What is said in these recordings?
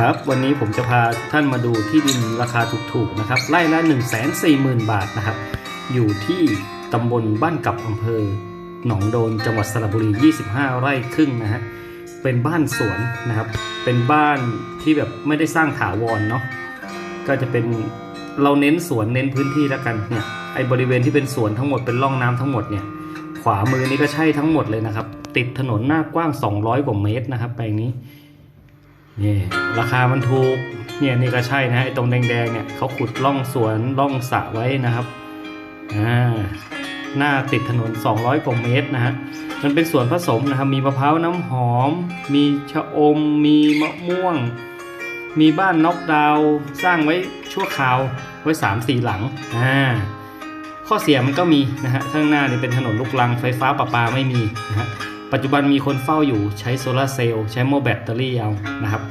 ครับ วันนี้ผมจะพาท่านมาดูที่ดินราคาถูกๆนะครับไร่ละ 1 4 0 0 0 0 บาทนะครับ อยู่ที่ตำบลบ้านกับอำเภอ หนองโดนจังหวัดสระบุรี 25 ไร่ครึ่งนะฮะเป็นบ้านสวนนะครับ เป็นบ้านที่แบบไม่ได้สร้างถาวรเนาะก็จะเป็นเราเน้นสวนเน้นพื้นที่แล้วกันเนี่ยไอ้บริเวณที่เป็นสวนทั้งหมดเป็นร่องน้ำทั้งหมดเนี่ยขวามือนี่ก็ใช่ทั้งหมดเลยนะครับ ติดถนนหน้ากว้าง 200 กว่าเมตรนะครับแปลงนี้ นี่ราคามันถูกเนี่ยนี่ก็ใช่นะไอ้ตรงแดงๆเนี่ยเขาขุดร่องสวนร่องสระไว้นะครับอ่าหน้าติดถนน 200กว่าเมตรนะฮะมันเป็นสวนผสมนะครับมีมะพร้าวน้ำหอม มีชะอม มีมะม่วง มีบ้านน็อกดาวสร้างไว้ชั่วคราวไว้3ามสี่หลังอ่าข้อเสียมันก็มีนะฮะข้างหน้านี่เป็นถนนลูกรังไฟฟ้าประปาไม่มีนะฮะ ปัจจุบันมีคนเฝ้าอยู่ใช้โซลาร์เซลล์ใช้โมแบตเตอรี่เอานะครับ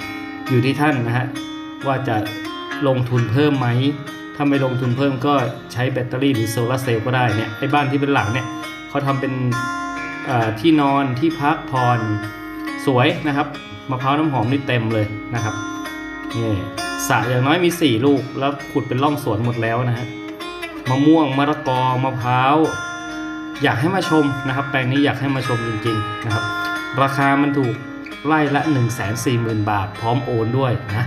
อยู่ที่ท่านนะฮะว่าจะลงทุนเพิ่มไหมถ้าไม่ลงทุนเพิ่มก็ใช้แบตเตอรี่หรือโซลาร์เซลล์ก็ได้เนี่ยไอ้บ้านที่เป็นหลังเนี่ยเขาทำเป็นที่นอนที่พักผ่อนสวยนะครับมะพร้าวน้ำหอมนี่เต็มเลยนะครับนี่สระอย่างน้อยมี 4 ลูกแล้วขุดเป็นร่องสวนหมดแล้วนะฮะมะม่วงมะละกอมะพร้าว อยากให้มาชมนะครับ แปลงนี้อยากให้มาชมจริงๆนะครับ ราคามันถูกไล่ละ 1 4 0 0 0 0 บาท พร้อมโอนด้วยนะ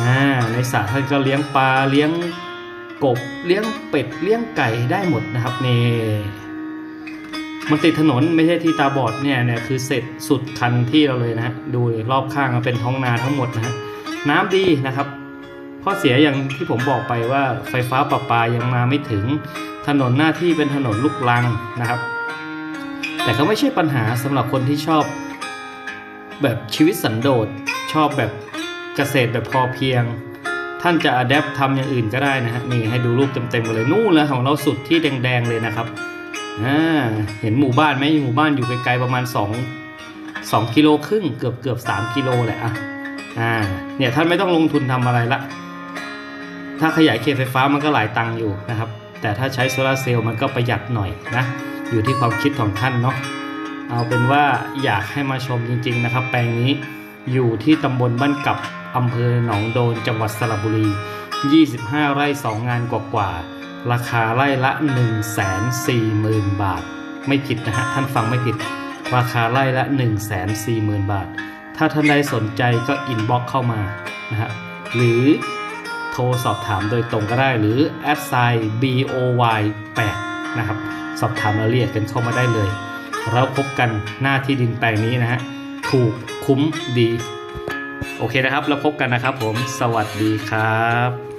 อ่าในสระท่านก็เลี้ยงปลาเลี้ยงกบเลี้ยงเป็ดเลี้ยงไก่ได้หมดนะครับนี่มันติดถนนไม่ใช่ที่ตาบอดเนี่ยเนี่ยคือเสร็จสุดคันที่เราเลยนะ ดูรอบข้างมันเป็นท้องนาทั้งหมดนะน้ำดีนะครับ ข้อเสียอย่างที่ผมบอกไปว่าไฟฟ้าประปายังมาไม่ถึงถนนหน้าที่เป็นถนนลูกรังนะครับ แต่ก็ไม่ใช่ปัญหาสำหรับคนที่ชอบ แบบชีวิตสันโดษชอบแบบเกษตรแบบพอเพียง ท่านจะอัดแอปทำอย่างอื่นก็ได้นะฮะนี่ให้ดูรูปเต็มๆกันเลยนู่นแล้วของเราสุดที่แดงๆเลยนะครับอ่าเห็นหมู่บ้านไหมหมู่บ้านอยู่ไกลๆประมาณ 2 2กิโลครึ่งเกือบเกือบ3กิโลแหละอะอ่าเนี่ยท่านไม่ต้องลงทุนทำอะไรละ ถ้าขยายเคไฟฟ้ามันก็หลายตังค์อยู่นะครับ แต่ถ้าใช้โซลาเซลล์มันก็ประหยัดหน่อยนะ อยู่ที่ความคิดของท่านเนาะ เอาเป็นว่าอยากให้มาชมจริงๆนะครับ แปลงนี้อยู่ที่ตำบลบ้านกับอำเภอหนองโดนจังหวัดสระบุรี 25 ไร่ 2 งานกว่าๆ ราคาไร่ละ 140,000 บาท ไม่ผิดนะฮะ ท่านฟังไม่ผิด ราคาไร่ละ 140,000 บาท ถ้าท่านใดสนใจก็อินบ็อกเข้ามานะฮะ หรือ ทรสอบถามโดยตรงก็ได้หรือแอดไซน์ boy 8นะครับ สอบถามรายละเอียดกันเข้ามาได้เลย เราพบกันหน้าที่ดินแปลงนี้นะฮะ ถูกคุ้มดี โอเคนะครับ เราพบกันนะครับผม สวัสดีครับ